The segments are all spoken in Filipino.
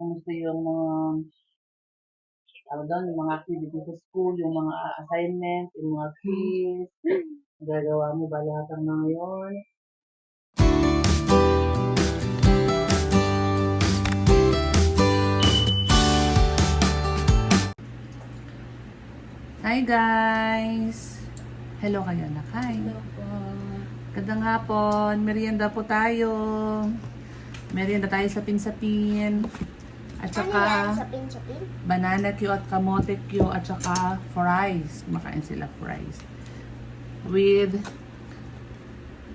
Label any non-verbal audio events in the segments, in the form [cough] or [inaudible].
Kumusta yung mga tawag doon, yung mga activity sa school, yung mga assignment, yung mga quiz. [laughs] Gagawa mo ba lahat ng mga yun? Hi guys! Hello kayo na. Hi! Gandang hapon. Merienda po tayo. Merienda tayo sa pinsapin. At Ano yan? saka Sapin-sapin? banana Q at kamote Q at saka fries. Kumakain sila fries. With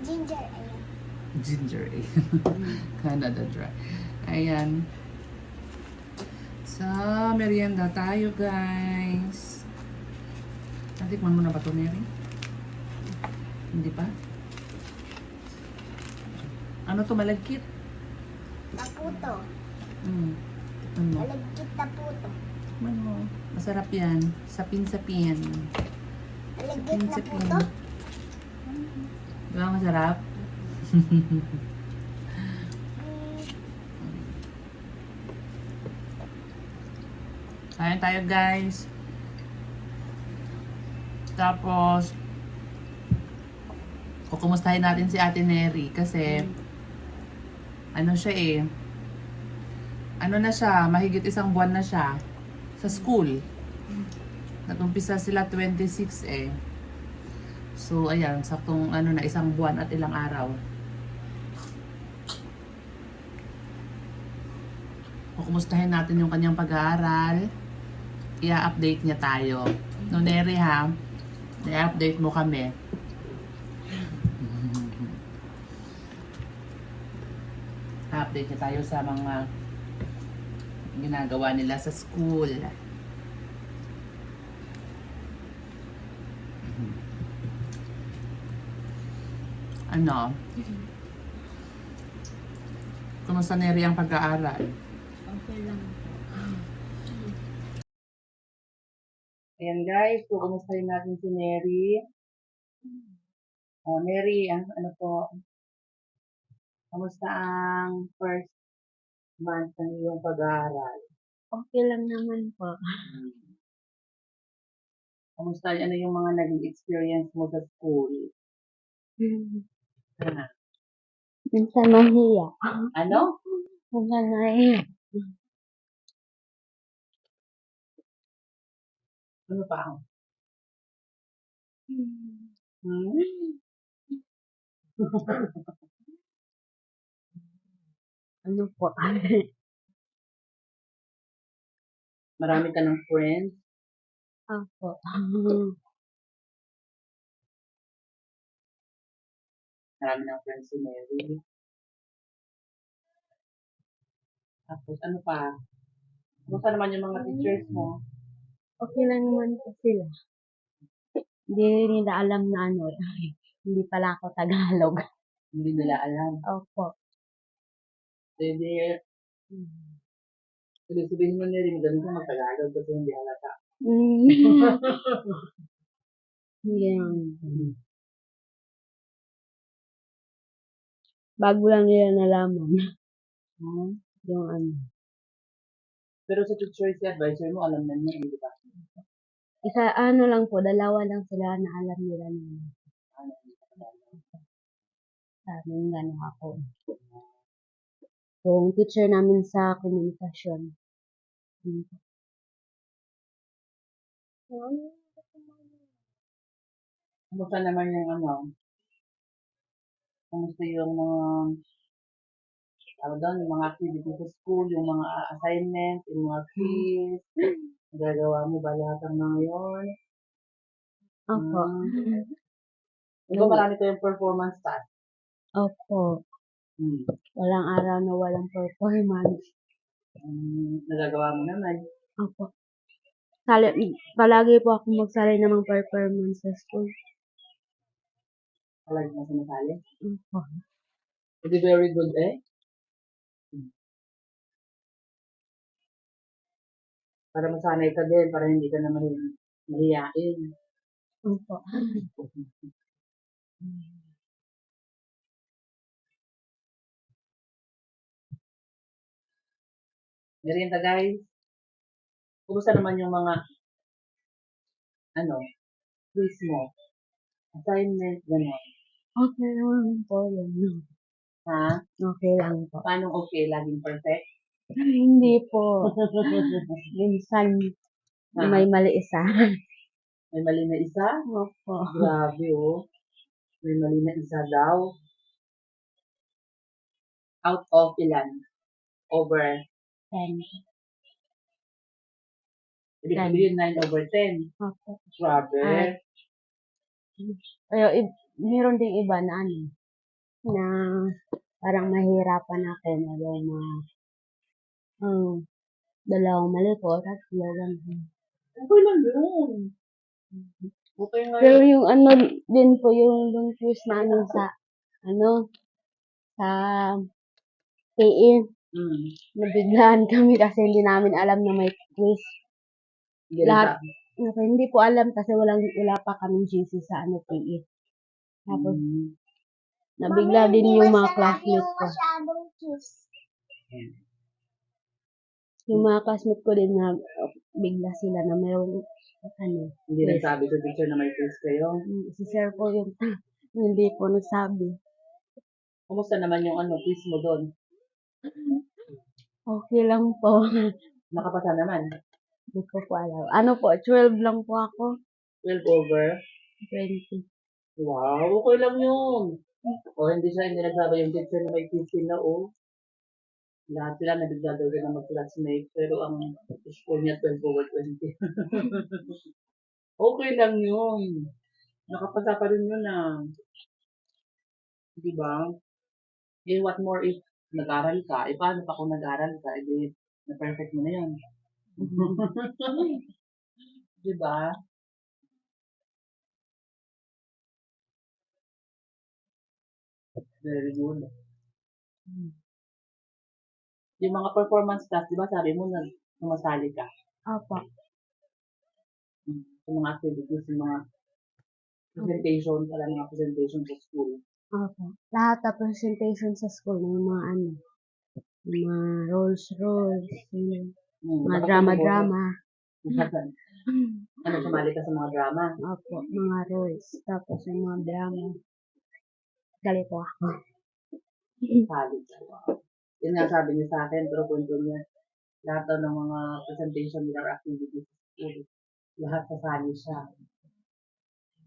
Ginger ale. ginger ale. [laughs] Canada Dry. Ayan. So, merienda tayo guys. Natikman mo na ba ito, Mary? Hindi pa? Ano to malagkit? Taputo. Hmm. Mo. Malagkit taputo. Tikman mo. Masarap yan. Sapin-sapin. Malagkit na puto. Di ba masarap? [laughs] Kain tayo guys. Tapos, kukumustahin natin si Ate Neri kasi ano siya eh. Ano na siya, mahigit isang buwan na siya sa school. Nag-umpisa sila 26 eh. So, ayan, saktong ano na, isang buwan at ilang araw. Kukumustahin natin yung kanyang pag-aaral. I-update niya tayo. No, Neri ha, i-update mo kami. update niya tayo sa mga ginagawa nila sa school. Ano? Kumusta Neri ang pag-aaral? Okay lang. Ayan guys, so kumustahin natin si Neri. Oh, Neri, ang ano po, kamusta ang first month ng iyong pag-aaral? Okay lang naman po. Kamusta ano yung mga naging experience mo sa school? Ah, Minsan nahiya. Ano? Minsan nahiya. Ano pa? Hmm? [laughs] Ano po? [laughs] Marami ka ng friends? Ako. Marami ng friends si Mary. Tapos ano pa? Kumusta naman yung mga teachers mo? Okay lang naman po sila. Hindi nila alam na ano. [laughs] Hindi pala ako Tagalog. Hindi nila alam. Opo. Pwede, pwede sabihin mo Neri, magaling ka mag-Tagalog kasi hindi halata. [laughs] Mm. Yan. Bago lang nila nalaman Hmm? yung ano. Pero sa teacher si advisor mo, alam na niya, eh, di ba? Isa, ano lang po, dalawa lang sila na alam nila na Ano, sabi ng gano'n ako. Yung teacher namin sa komunikasyon. Hmm. Kumusta naman yung ano? Kumusta yung mga tawag doon, yung mga activity sa school, yung mga assignment, yung mga quiz. Gagawa mo ba lahat ng mga yun? Opo. Hmm. [laughs] Di ba marami kayong performance task? Opo. Hmm. Walang araw na walang performance. Um, nagagawa mo naman. Opo. Sali, palagi po ako magsali ng mga performance sa school. Palagi na sumasali. Opo. Hindi very good eh. Para masanay ka din, para hindi ka naman mahiyain. Opo. [laughs] Merienda guys. Kumusta naman yung mga ano, quiz mo? Assignment, gano'n. Okay lang po yun. Ha? Okay lang po. Paano okay? Laging perfect? Hindi po. [laughs] Minsan, Ha? may mali isa. May mali na isa? Opo. Grabe oh. May mali na isa daw. Out of ilan? Over. Ten. Ibig Ten. sabihin 9 over 10. Opo. Grabe. Ah. I- meron ding iba na ano, na parang mahirapan ako na yung mga um, dalawang mali ko, tatlo lang. Okay lang yun. Okay nga Pero yun. yung ano din po, yung yung quiz namin sa, ano, sa PE, Mm. nabiglaan kami kasi hindi namin alam na may quiz. Hindi Lahat. Okay, hindi po alam kasi walang, wala pa kaming GC sa ano PE. Tapos, Mm. nabigla din yung mga classmates ko. Yung mga classmates ko din na uh, bigla sila na mayroong ano, Hindi Yes. nagsabi sa teacher na may quiz kayo. si sir po yung [laughs] hindi po nagsabi. Kumusta naman yung ano, quiz mo doon? Okay lang po. [laughs] Nakapasa naman. Hindi ko po alam. Ano po, 12 lang po ako. 12 over. 20. Wow, okay lang yun. O, hindi siya, hindi nagsabi yung teacher na may quiz sila, o. Lahat sila nabigla daw na mag-classmate, pero ang score niya 12 over 20. [laughs] okay lang yun. Nakapasa pa rin yun, ah. Di ba? Eh, what more if nag-aral ka? Eh, paano pa kung nag-aral ka? Eh, di, na-perfect mo na yun. [laughs] Di ba? Very good. Yung mga performance class, di ba sabi mo na sumasali ka Opo. mm, sa mga activities, sa mga presentation, pala mga presentation sa school. Opo. Lahat na presentation sa school, yung mga ano, yung mga roles, roles, yung Mm, mga baka drama-drama. siguro- ano, sumali ka sa mga drama. Opo, mga roles. Tapos yung mga drama. Gali po ako. [laughs] Wow. Yun nga sabi niya sa akin, pero kwento niya, lahat daw ng mga presentation nila or activities sa school, lahat sasali siya.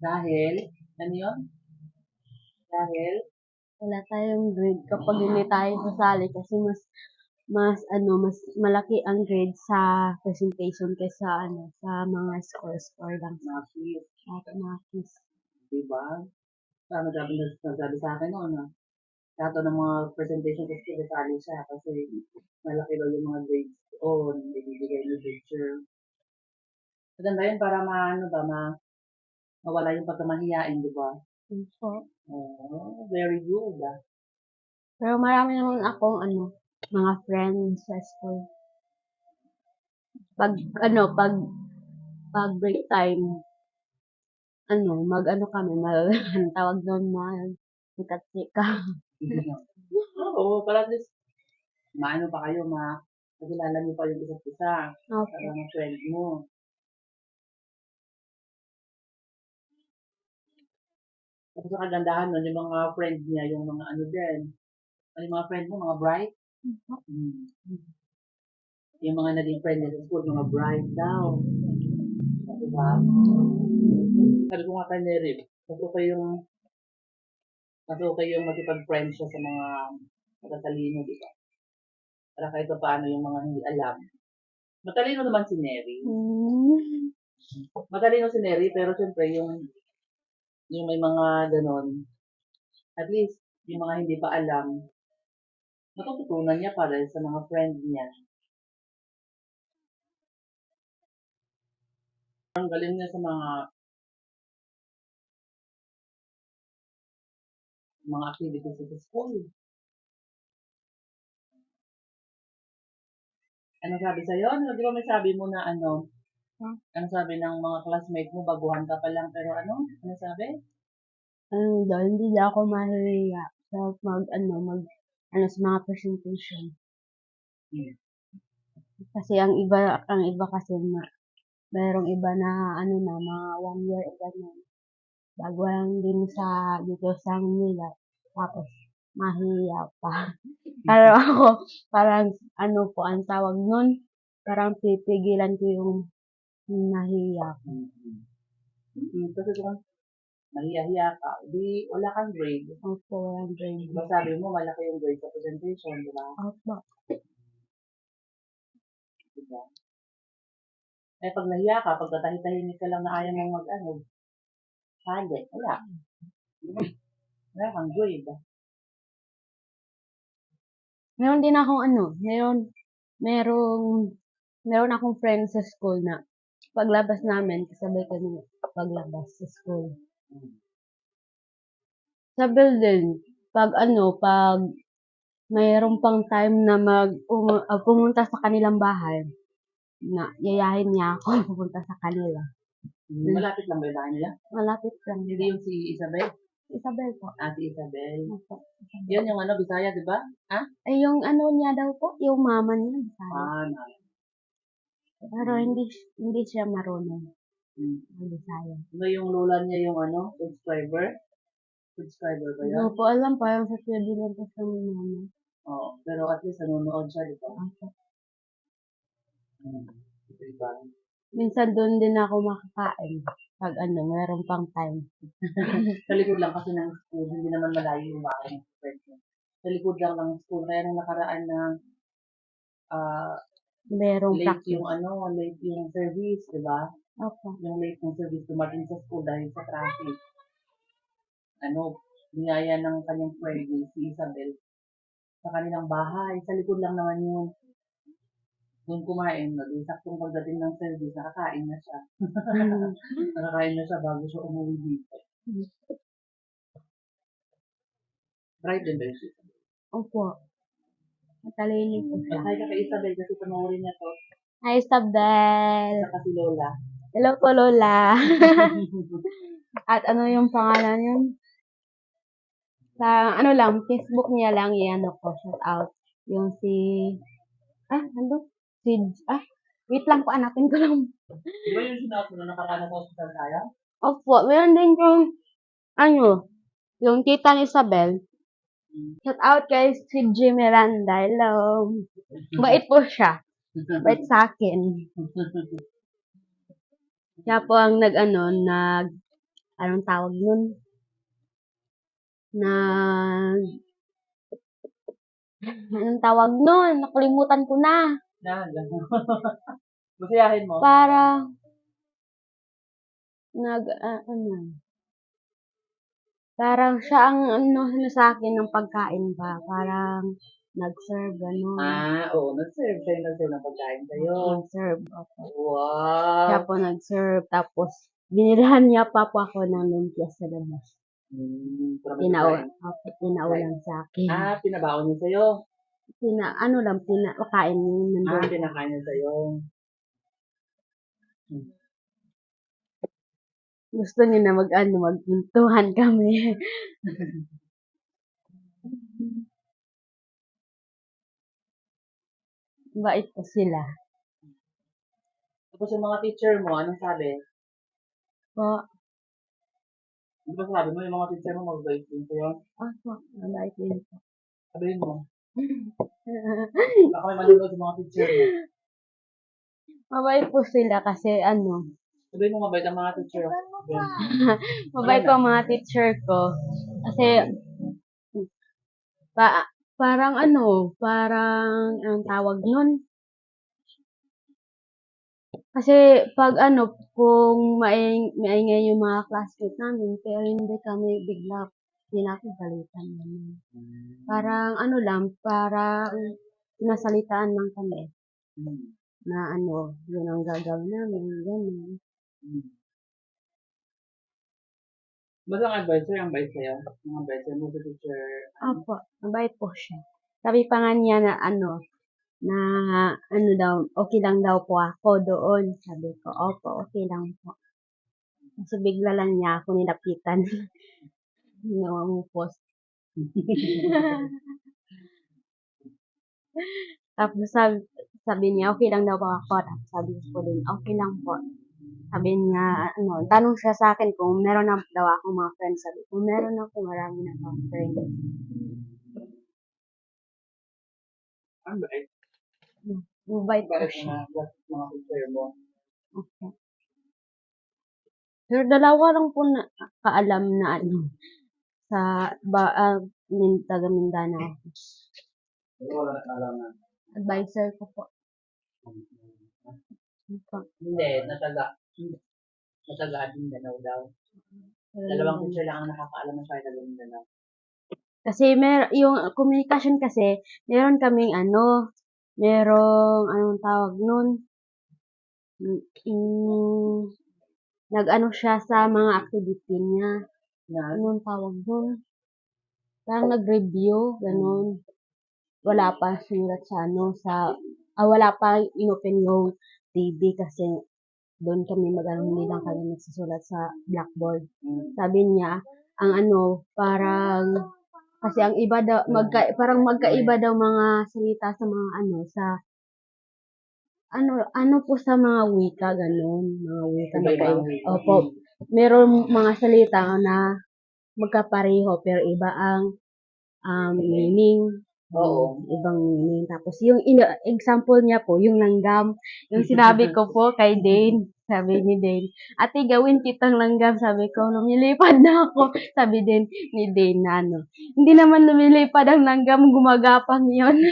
Dahil, ano yun? Dahil, Wala tayong grade kapag hindi tayo sasali kasi mas mas ano mas malaki ang grade sa presentation kaysa ano sa mga score score lang sa nakis, at mga quiz. di ba? Sana sabi na nagsabi sa akin noon na lahat ng mga presentation sa school, sasali siya kasi malaki daw yung mga grades doon, ibibigay ni teacher. Maganda yun para maano ba, ma, mawala yung pagkamahiyain, di ba? Yun po. Oh, very good. ah. Pero marami naman akong ano mga friends sa school. Pag ano pag pag break time ano mag ano kami mag [laughs] tawag doon mag sikat-sika. [laughs] Oo, para least, maano pa kayo, ma, magkilala niyo pa yung isa't isa, Okay. para mga friend mo. Tapos ang kagandahan nun, yung mga friend niya, yung mga ano din, ano yung mga friend mo, mga bright? Mm. Yung mga naging friend niya sa school, mga bright daw. Diba? Sabi ko nga kay Nery, mas okay yung mas okay yung makipag-friend siya sa mga matatalino, di ba? Para kahit pa paano yung mga hindi alam. Matalino naman si Neri. Mm. Matalino si Neri, pero siyempre yung yung may mga ganon, at least yung mga hindi pa alam, natututunan niya para sa mga friend niya. Ang galing niya sa mga mga activities sa school. Ano sabi sa'yo? Ano, di ba may sabi mo na ano? Huh? Ano sabi ng mga classmate mo, baguhan ka pa lang, pero ano? Ano sabi? Ano daw, hindi daw ako mahihiya sa mag ano mag ano sa mga presentation. Hmm. Kasi ang iba, ang iba kasi ma, merong iba na ano na, mga one year iba na. Bago lang din sa, dito sa Manila. Tapos, mahiya pa. [laughs] Pero ako, parang, ano po ang tawag nun, parang pipigilan ko yung nahiya ko. Mm, kasi kung nahiya-hiya ka, di wala kang grade. Opo, walang grade. Diba sabi mo, malaki yung grade sa presentation, di ba? Opo. Diba? Eh, pag nahiya ka, pag tatahitahimik ka lang na ayaw mong mag, ano, hali, wala. [laughs] Wala kang grade. Meron din akong ano, meron, merong, meron akong friend sa school na paglabas namin, kasabay kami paglabas sa school. Sa building, pag ano, pag mayroon pang time na mag, um- ah, pumunta sa kanilang bahay, na yayahin niya ako [laughs] pupunta sa kanila. Mm, Malapit lang ba yung bahay nila? Malapit lang. Hindi yung si Isabel? Isabel po. Ah, si Isabel. Opo. Yan yung ano, Bisaya, di ba? Ay, yung ano niya daw po, yung mama niya, Bisaya. Ah, na. Pero hindi, hindi siya marunong Mm. ng Bisaya. Ano yung lola niya yung ano, subscriber? Subscriber ba Hindi yun? ko po alam, parang sa TV lang po sa mama. Oo. Pero at least nanonood siya, di ba? Opo. Mm. Diba? Minsan doon din ako makakain. Pag ano, meron pang time. [laughs] Sa likod lang kasi ng school, hindi naman malayo yung bahay ng friend mo. Sa likod lang ng school. Kaya nung nakaraan na ah Merong late practice. yung ano, late yung service, di ba? Opo. Yung late yung service dumating sa school dahil sa traffic. Ano, niyaya ng kanyang friend si Isabel sa kanilang bahay. Sa likod lang naman yun. Doon kumain, nag-isaktong pagdating ng service, nakakain na siya. Mm. [laughs] Nakakain na siya bago siya umuwi dito. Right din ba yun si Isabel? Opo. Matalino po siya. Hi ka kay Isabel kasi panoorin niya to. Hi, Isabel! Saka si Lola. Hello po, Lola. [laughs] At ano yung pangalan yun? Sa, ano lang, Facebook niya lang, i-ano ko, shout out. Yung si, ah, ano? Si, ah, wait lang po, hanapin ko lang. Di ba yung sinabi mo na nakaraan sa hospital tayo? Opo, meron din yung, ano, yung tita ni Isabel. Shout out kay si G. Miranda. Hello. [laughs] Bait po siya. Bait sa akin. Siya po ang nag, ano, nag, anong tawag nun? Nag, anong tawag nun? Nakalimutan ko na. Yan. [laughs] Masayahin mo. Para, nag, ah, ano, parang siya ang, ano, ano sa akin ng pagkain ba? Parang, nag-serve, ano. Ah, oo. Nag-serve siya yung nag-serve ng pagkain sa'yo. Nag-serve ako. Wow. Siya po nag-serve, tapos, binilhan niya pa po ako ng lumpia sa labas. Hmm, para Pinau, magkain. ako, pinaulan sa akin. Ah, pinabaon niya sa'yo. Pina, ano lang, pina, pakain niya Ah, nandun. pinakain niya sa'yo. Gusto niya na mag, ano, magpuntuhan kami. [laughs] Bait po sila. Tapos yung mga teacher mo, anong sabi? Po, Ano ba sabi mo? Yung mga teacher mo mag-guide din sa'yo? ah, po, mabait din po. Sabihin mo. [laughs] Baka may manunod sa mga teacher mo. mabait po sila kasi, ano, Sabihin mo mabait ang mga teacher. Sabihin. [laughs] Mabait po ang mga teacher ko. Kasi, pa, parang ano, parang, ang tawag nun? Kasi, pag ano, kung maing, maingay yung mga classmates namin, pero hindi kami bigla pinakagalitan namin. Parang, ano lang, parang, sinasalitaan lang kami na ano, yun ang gagawin namin, gano'n. Hmm. Basta ang advisor ang bait sa'yo? Ang advisor mo sa teacher. Opo, mabait po siya. Sabi pa nga niya na ano, na ano daw, okay lang daw po ako doon. Sabi ko, opo, okay lang po. Kasi bigla lang niya ako nilapitan. [laughs] Ginawa mo post. [laughs] Tapos sabi, sabi niya, okay lang daw ba ako? Tapos sabi ko din, okay lang po. Sabi niya, ano, tanong siya sa akin kung meron na daw ako mga friends. Sabi ko, meron ako, marami na akong friends. Ang bait. Bakit siya. mga mga picture mo? Okay. Pero dalawa lang po na kaalam na ano, sa ba, uh, min, taga Mindanao. Wala na alam na. Advisor ko po. Hindi, nataga. Nataga din Mindanao daw. Pero Dalawang yun. picture lang ang nakakaalam na sa taga Mindanao. Kasi mer yung communication kasi, meron kaming ano, merong anong tawag nun? Mm, mm, nag-ano siya sa mga activity niya. Na, Anong tawag nun? Parang nag-review, ganun. Wala pa sinulat sa ano, sa, ah, wala pa inopen yung TV kasi doon kami mag-ano, hindi lang kami nagsusulat sa blackboard. Sabi niya, ang ano, parang, kasi ang iba daw, magka, parang magkaiba daw mga salita sa mga ano, sa, ano, ano po sa mga wika, ganun, mga wika na kayo. Opo, meron mga salita na magkapareho, pero iba ang um, meaning. Oo. Ibang meaning. Tapos yung ina- example niya po, yung langgam, yung sinabi ko po kay Dane, sabi ni Dane, ate gawin kitang langgam, sabi ko, lumilipad na ako. Sabi din ni Dane na ano, hindi naman lumilipad ang langgam, gumagapang yon [laughs]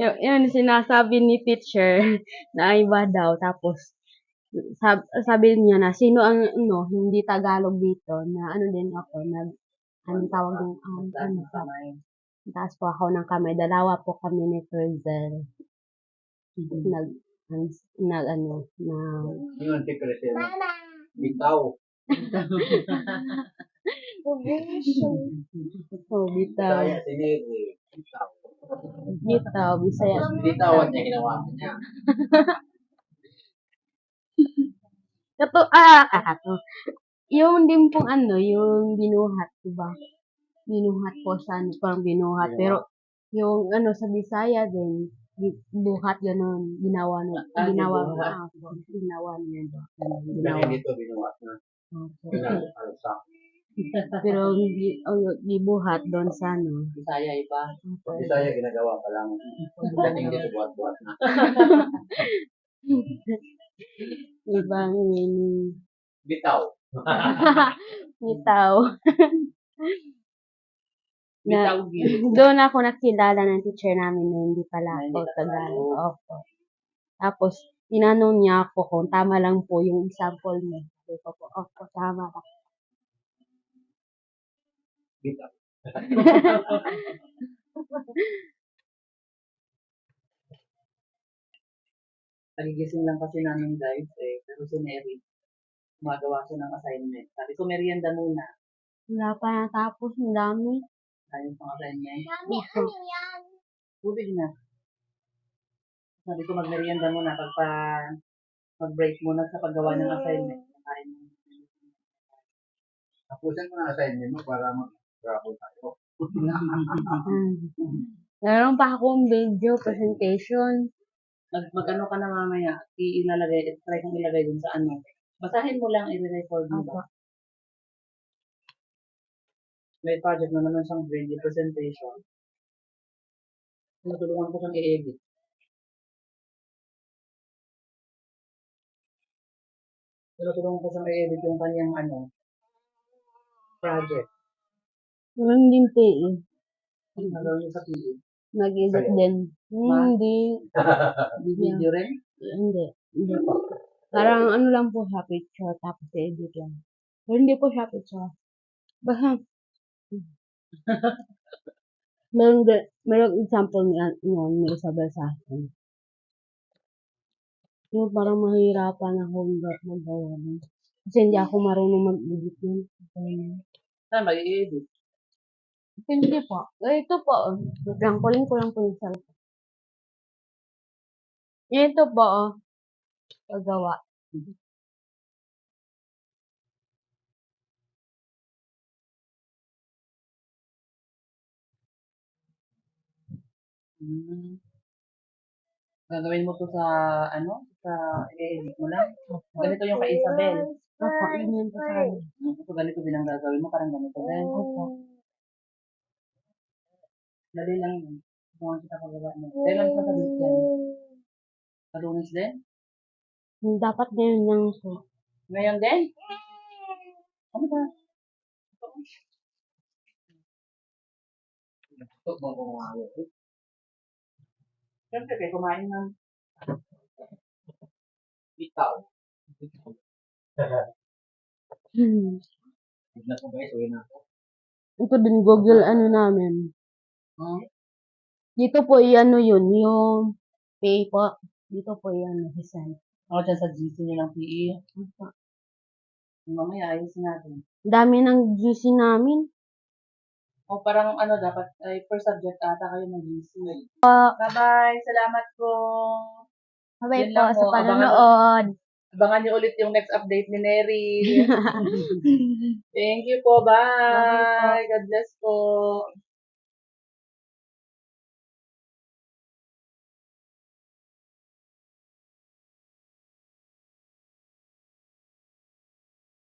yun, yun, sinasabi ni teacher na iba daw. Tapos, sab sabi niya na, sino ang, ano, hindi Tagalog dito, na ano din ako, nag, anong tawag ng, um, ano, kamay. taas po ako ng kamay. Dalawa po kami ni Frizzle. Nag, nag, nag, ano, na, Yun, secret yun. Bitaw. [laughs] oh, bitaw, Kaya siniri. Bitaw. bitaw, bisaya. Bitawan niya ginawa niya. [laughs] Kato, ah, kakato. Yung din pong ano, yung binuhat, diba? Binuhat po sa ano, parang binuhat. Pero, yung ano, sa Bisaya din, bi- buhat ganun, ginawa no, Ah, ginawa, binuhat. ah, po, ginawa niya do. Ginawa. Dito, binuhat na. Opo. Pinag-alsa. [laughs] Pero, hindi, oh, gibuhat doon sa ano. Bisaya iba. Opo. Bisaya ginagawa pa lang. Dating dito buhat-buhat na. [laughs] Ibang meaning. Bitaw. [laughs] Bitaw. [laughs] na, [laughs] doon ako nakilala ng teacher namin na hindi pala ako Tagalog. Tagalog. Opo. Tapos, tinanong niya ako kung tama lang po yung example niya. Sabi ko po, opo, tama lang. Nagigising lang kasi namin guys eh. Pero si Mary, gumagawa siya ng assignment. Sabi ko, merienda muna. Wala pa natapos, ang dami. Ayun pang assignment. Opo. Tubig na. Sabi ko, magmerienda muna pagpa mag-break muna sa paggawa ng assignment. Kain mo. Tapusin mo na assignment mo para mag-travel tayo. Mm. [laughs] Meron pa akong video presentation. Mag, mag-ano ka na mamaya, ilalagay, try kong ilagay dun sa ano. Basahin mo lang, i-record mo ba? May project na naman siyang video presentation. Natulungan ko siyang i-edit. Tinutulungan ko siyang i-edit yung kanyang ano, project. Meron din PE. Nagawin niya sa PE. Nag-edit din. Hindi. Di [laughs] video rin. Hindi. Hindi po. Parang ano lang po siya, picture, tapos edit lang. Pero hindi po siya picture. Basta, meron, meron example ni, ano, ni Isabel sa akin. Yung parang mahirapan ako mag- magawa nun. Kasi hindi ako marunong mag-edit yun. Saan ba i-edit? Hindi po. Eh, ito po. Wait lang, kuling ko lang po yung cellphone. Ito po, oh. Paggawa. Hmm. Gagawin mo to sa, ano, sa i-edit mo lang. Ganito yung kay Isabel. Opo, yun yun po sa kanya. Hmm, So, ganito din ang gagawin mo, parang ganito din. Opo. Dali lang yun. Kung kita pagawa mo. Kailan pa sabi dyan? Kalunis din? Dapat ngayon lang po. Ngayon din? Ano ba? Ito bang kumayo? Siyempre, kaya kumain ng Ikaw. Hmm. Tignan ko guys, uwi na ako. Ito din Google ano namin. Hmm? Dito po i-ano yun, yung pay po. Dito po i-ano, send. Ako dyan sa GC nilang PE. Mamaya, ayusin natin. Dami ng GC namin. O parang ano, dapat ay per subject ata kayo ng GC. Bye-bye! Salamat po! Bye Yun po lang sa po, panonood. Abangan niyo ulit yung next update ni Neri. [laughs] Thank you po. Bye. God bless po.